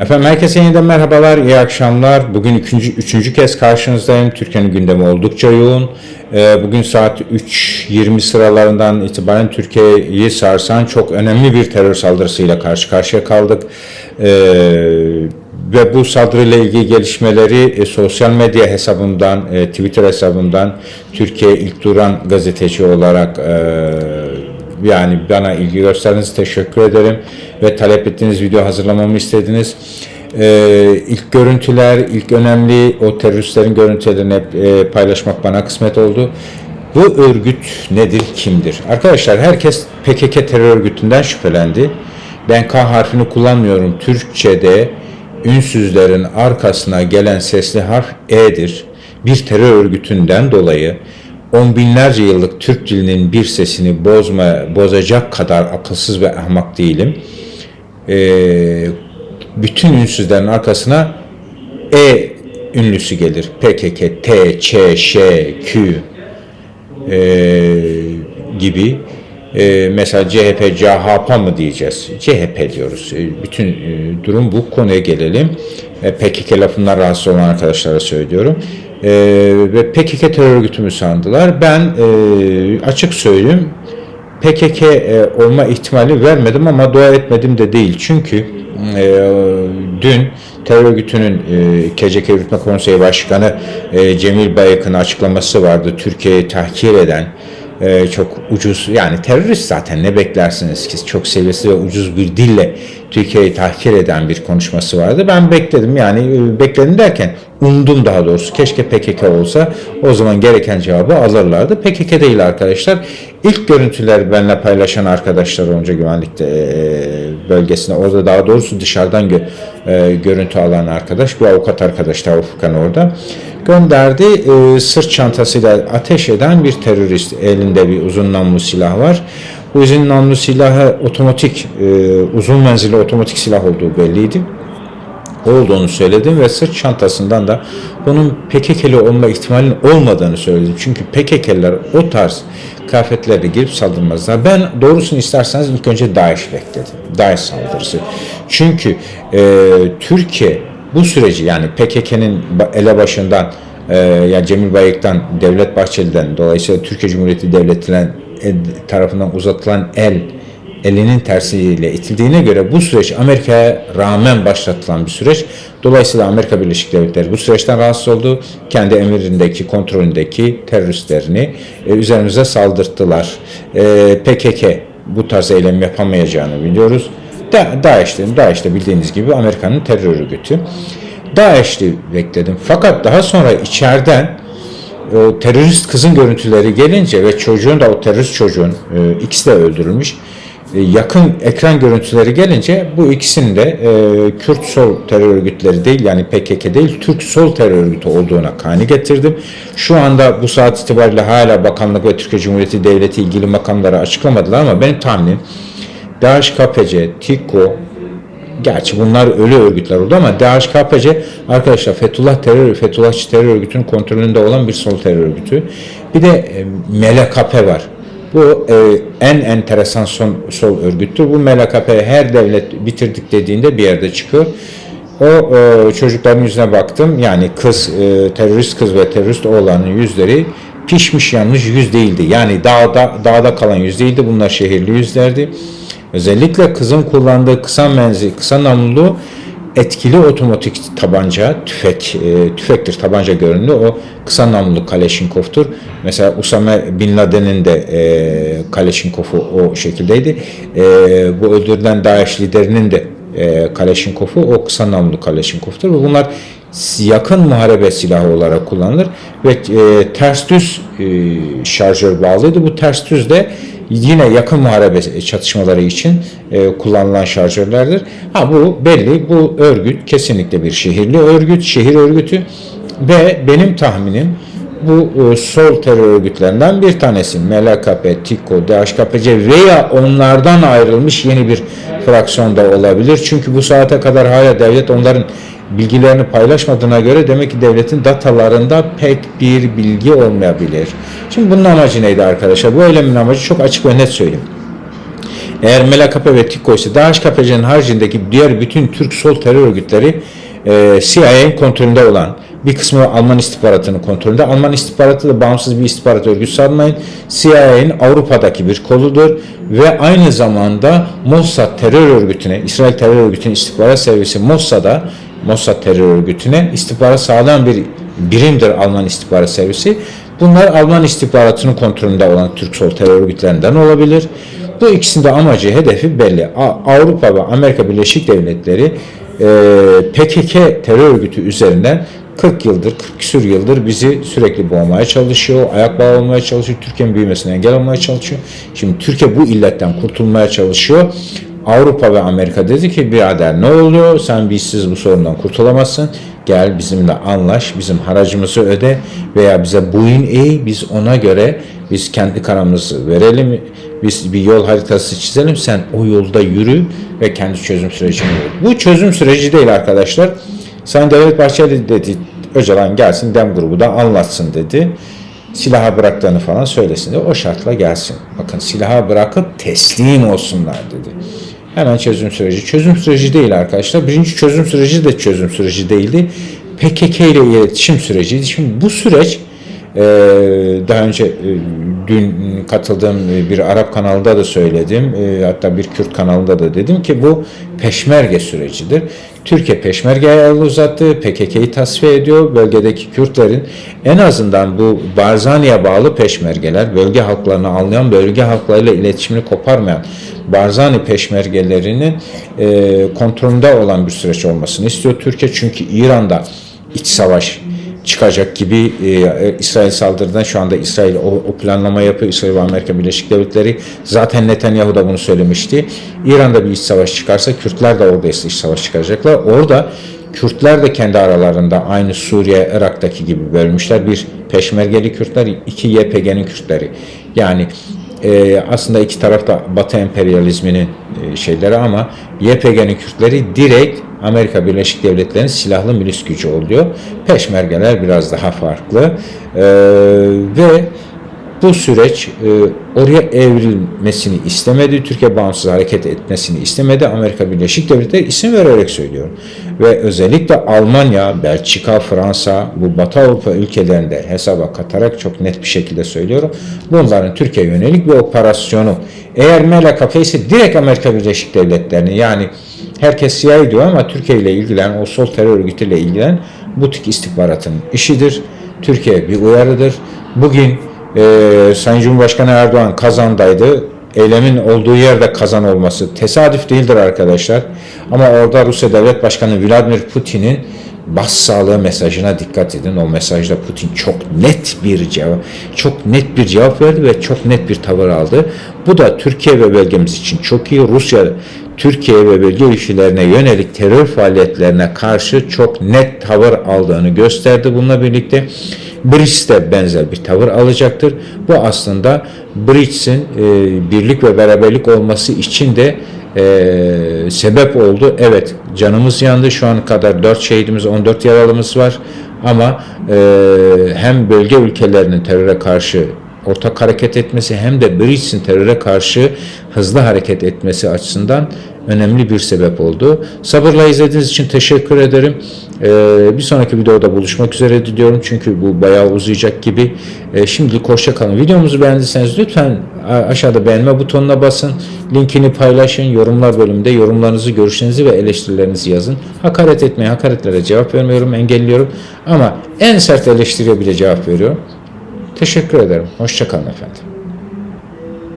Efendim herkese yeniden merhabalar, iyi akşamlar. Bugün üçüncü, üçüncü kez karşınızdayım. Türkiye'nin gündemi oldukça yoğun. Ee, Bugün saat 3.20 sıralarından itibaren Türkiye'yi sarsan çok önemli bir terör saldırısıyla karşı karşıya kaldık. Ee, ve bu saldırıyla ilgili gelişmeleri e, sosyal medya hesabımdan, e, Twitter hesabımdan Türkiye ilk duran gazeteci olarak e, yani bana ilgi gösterdiğiniz teşekkür ederim ve talep ettiğiniz video hazırlamamı istediniz. Ee, ilk görüntüler, ilk önemli o teröristlerin görüntülerini e, paylaşmak bana kısmet oldu. Bu örgüt nedir, kimdir? Arkadaşlar herkes PKK terör örgütünden şüphelendi. Ben K harfini kullanmıyorum. Türkçe'de ünsüzlerin arkasına gelen sesli harf E'dir. Bir terör örgütünden dolayı on binlerce yıllık Türk dilinin bir sesini bozma, bozacak kadar akılsız ve ahmak değilim. Ee, bütün ünsüzlerin arkasına E ünlüsü gelir. PKK, T, Ç, Ş, Q ee, gibi. Ee, mesela CHP, CHP mı diyeceğiz? CHP diyoruz. Ee, bütün e, durum bu. Konuya gelelim. E, PKK lafından rahatsız olan arkadaşlara söylüyorum. Ee, ve PKK terör örgütü mü sandılar? Ben e, açık söyleyeyim PKK e, olma ihtimali vermedim ama dua etmedim de değil. Çünkü e, dün terör örgütünün e, KCK Yürütme Konseyi Başkanı e, Cemil Bayık'ın açıklaması vardı. Türkiye'yi tahkir eden e, çok ucuz yani terörist zaten ne beklersiniz ki çok seviyesiz ve ucuz bir dille Türkiye'yi tahkir eden bir konuşması vardı. Ben bekledim yani e, bekledim derken umdum daha doğrusu. Keşke PKK olsa o zaman gereken cevabı alırlardı. PKK değil arkadaşlar. İlk görüntüler benimle paylaşan arkadaşlar önce güvenlikte e, bölgesine orada daha doğrusu dışarıdan gö, e, görüntü alan arkadaş bir avukat arkadaş da Furkan orada gönderdi. E, sırt çantasıyla ateş eden bir terörist elinde bir uzun namlu silah var. Bu uzun namlu silahı otomatik e, uzun menzilli otomatik silah olduğu belliydi olduğunu söyledim ve sırt çantasından da bunun PKK'li olma ihtimalinin olmadığını söyledim. Çünkü PKK'liler o tarz kıyafetlerle girip saldırmazlar. Ben doğrusunu isterseniz ilk önce DAEŞ bekledim. DAEŞ saldırısı. Çünkü e, Türkiye bu süreci yani PKK'nın elebaşından e, yani Cemil Bayık'tan, Devlet Bahçeli'den dolayısıyla Türkiye Cumhuriyeti Devleti'nden e, tarafından uzatılan el elinin tersiyle itildiğine göre bu süreç Amerika'ya rağmen başlatılan bir süreç. Dolayısıyla Amerika Birleşik Devletleri bu süreçten rahatsız oldu. Kendi emirindeki, kontrolündeki teröristlerini e, üzerimize saldırttılar. E, PKK bu tarz eylem yapamayacağını biliyoruz. Da, DAEŞ'te, DAEŞ'te bildiğiniz gibi Amerika'nın terör örgütü. DAEŞ'li bekledim. Fakat daha sonra içeriden o terörist kızın görüntüleri gelince ve çocuğun da o terörist çocuğun e, ikisi de öldürülmüş e, yakın ekran görüntüleri gelince bu ikisinin de e, Kürt sol terör örgütleri değil yani PKK değil Türk sol terör örgütü olduğuna kani getirdim. Şu anda bu saat itibariyle hala bakanlık ve Türkiye Cumhuriyeti Devleti ilgili makamları açıklamadılar ama benim tahminim DHKPC, TİKO, Gerçi bunlar ölü örgütler oldu ama DHKPC arkadaşlar Fethullah terör Fethullahçı terör örgütünün kontrolünde olan bir sol terör örgütü. Bir de e, MLKP var. Bu e, en enteresan son, sol örgüttür. Bu MLKP her devlet bitirdik dediğinde bir yerde çıkıyor. O e, çocukların yüzüne baktım. Yani kız, e, terörist kız ve terörist oğlanın yüzleri pişmiş yanmış yüz değildi. Yani dağda, dağda kalan yüz değildi. Bunlar şehirli yüzlerdi. Özellikle kızın kullandığı kısa menzil, kısa namlulu etkili otomatik tabanca, tüfek, e, tüfektir tabanca görünümlü. O kısa namlulu Kaleşinkov'tur. Mesela Usame Bin Laden'in de e, Kaleşinkov'u o şekildeydi. E, bu öldürülen DAEŞ liderinin de e, Kaleşinkov'u o kısa namlulu Kaleşinkov'tur. Ve bunlar yakın muharebe silahı olarak kullanılır ve e, ters düz e, şarjör bağlıydı. Bu ters düz de yine yakın muharebe çatışmaları için e, kullanılan şarjörlerdir. Ha bu belli. Bu örgüt kesinlikle bir şehirli örgüt, şehir örgütü ve benim tahminim bu e, sol terör örgütlerinden bir tanesi MLKP, TİKO, DHKPC veya onlardan ayrılmış yeni bir fraksiyon da olabilir. Çünkü bu saate kadar hala devlet onların bilgilerini paylaşmadığına göre demek ki devletin datalarında pek bir bilgi olmayabilir. Şimdi bunun amacı neydi arkadaşlar? Bu eylemin amacı çok açık ve net söyleyeyim. Eğer MLKP ve TİKO ise DHKPC'nin haricindeki diğer bütün Türk sol terör örgütleri e, CIA'nin kontrolünde olan bir kısmı Alman istihbaratının kontrolünde. Alman istihbaratı da bağımsız bir istihbarat örgütü sanmayın. CIA'nin Avrupa'daki bir koludur ve aynı zamanda Mossad terör örgütüne, İsrail terör örgütünün istihbarat servisi Mossad'a, Mossad terör örgütüne istihbarat sağlayan bir birimdir Alman istihbarat servisi. Bunlar Alman istihbaratının kontrolünde olan Türk sol terör örgütlerinden olabilir. Bu ikisinin de amacı, hedefi belli. Avrupa ve Amerika Birleşik Devletleri e, PKK terör örgütü üzerinden 40 yıldır, 40 küsur yıldır bizi sürekli boğmaya çalışıyor, ayak bağı olmaya çalışıyor, Türkiye'nin büyümesine engel olmaya çalışıyor. Şimdi Türkiye bu illetten kurtulmaya çalışıyor. Avrupa ve Amerika dedi ki birader ne oluyor? Sen bizsiz bu sorundan kurtulamazsın. Gel bizimle anlaş, bizim haracımızı öde veya bize boyun eğ, biz ona göre biz kendi karamızı verelim, biz bir yol haritası çizelim, sen o yolda yürü ve kendi çözüm sürecini yürü. Bu çözüm süreci değil arkadaşlar. Sayın Devlet Bahçeli dedi, Öcalan gelsin dem grubu da anlatsın dedi. Silaha bıraktığını falan söylesin de o şartla gelsin. Bakın silaha bırakıp teslim olsunlar dedi. Hemen çözüm süreci. Çözüm süreci değil arkadaşlar. Birinci çözüm süreci de çözüm süreci değildi. PKK ile iletişim süreciydi. Şimdi bu süreç daha önce e, dün katıldığım bir Arap kanalında da söyledim. E, hatta bir Kürt kanalında da dedim ki bu peşmerge sürecidir. Türkiye peşmergeye el uzattı, PKK'yı tasfiye ediyor. Bölgedeki Kürtlerin en azından bu Barzani'ye bağlı peşmergeler, bölge halklarını anlayan, bölge halklarıyla iletişimini koparmayan Barzani peşmergelerinin e, kontrolünde olan bir süreç olmasını istiyor Türkiye. Çünkü İran'da iç savaş çıkacak gibi e, İsrail saldırıdan şu anda İsrail o, o planlama yapıyor. İsrail ve Amerika Birleşik Devletleri zaten Netanyahu da bunu söylemişti. İran'da bir iç savaş çıkarsa Kürtler de orada iç savaş çıkaracaklar. Orada Kürtler de kendi aralarında aynı Suriye, Irak'taki gibi bölmüşler. Bir peşmergeli Kürtler, iki YPG'nin Kürtleri. Yani e, aslında iki taraf da Batı emperyalizminin e, şeyleri ama YPG'nin Kürtleri direkt Amerika Birleşik Devletleri'nin silahlı milis gücü oluyor. Peşmergeler biraz daha farklı. E, ve bu süreç e, oraya evrilmesini istemedi. Türkiye bağımsız hareket etmesini istemedi. Amerika Birleşik Devletleri isim vererek söylüyorum. Ve özellikle Almanya, Belçika, Fransa, bu Batı Avrupa ülkelerinde hesaba katarak çok net bir şekilde söylüyorum. Bunların Türkiye yönelik bir operasyonu. Eğer MLKP ise direkt Amerika Birleşik Devletleri'ni yani herkes CIA diyor ama Türkiye ile ilgilen, o sol terör örgütüyle ilgilen butik istihbaratın işidir. Türkiye bir uyarıdır. Bugün e, Sayın Cumhurbaşkanı Erdoğan kazandaydı. Eylemin olduğu yerde kazan olması tesadüf değildir arkadaşlar. Ama orada Rusya Devlet Başkanı Vladimir Putin'in bas sağlığı mesajına dikkat edin. O mesajda Putin çok net bir cevap, çok net bir cevap verdi ve çok net bir tavır aldı. Bu da Türkiye ve bölgemiz için çok iyi. Rusya Türkiye ve bölge ülkelerine yönelik terör faaliyetlerine karşı çok net tavır aldığını gösterdi. Bununla birlikte BRICS de benzer bir tavır alacaktır. Bu aslında BRICS'in e, birlik ve beraberlik olması için de e, sebep oldu. Evet canımız yandı. Şu an kadar 4 şehidimiz, 14 yaralımız var. Ama e, hem bölge ülkelerinin teröre karşı ortak hareket etmesi hem de BRICS'in teröre karşı hızlı hareket etmesi açısından önemli bir sebep oldu. Sabırla izlediğiniz için teşekkür ederim. Ee, bir sonraki videoda buluşmak üzere diliyorum. Çünkü bu bayağı uzayacak gibi. Ee, şimdilik hoşça kalın. Videomuzu beğendiyseniz lütfen aşağıda beğenme butonuna basın. Linkini paylaşın. Yorumlar bölümünde yorumlarınızı, görüşlerinizi ve eleştirilerinizi yazın. Hakaret etmeye, hakaretlere cevap vermiyorum, engelliyorum. Ama en sert eleştiriye bile cevap veriyorum. Teşekkür ederim. Hoşça kalın efendim.